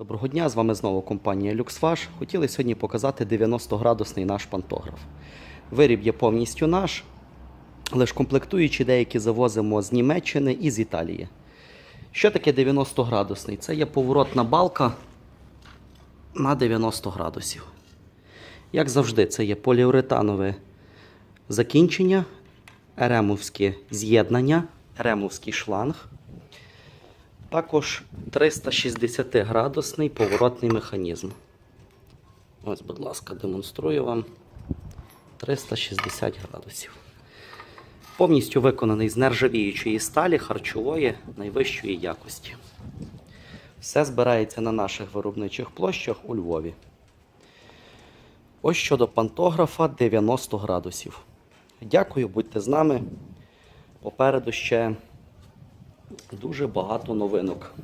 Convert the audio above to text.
Доброго дня, з вами знову компанія LuxWash. Хотіли сьогодні показати 90-градусний наш пантограф. Виріб є повністю наш, лише комплектуючі деякі завозимо з Німеччини і з Італії. Що таке 90-градусний? Це є поворотна балка на 90 градусів. Як завжди, це є поліуретанове закінчення, еремовське з'єднання, еремовський шланг. Також 360 градусний поворотний механізм. Ось, будь ласка, демонструю вам 360 градусів. Повністю виконаний з нержавіючої сталі харчової найвищої якості. Все збирається на наших виробничих площах у Львові. Ось щодо пантографа 90 градусів. Дякую, будьте з нами. Попереду ще дуже багато новинок.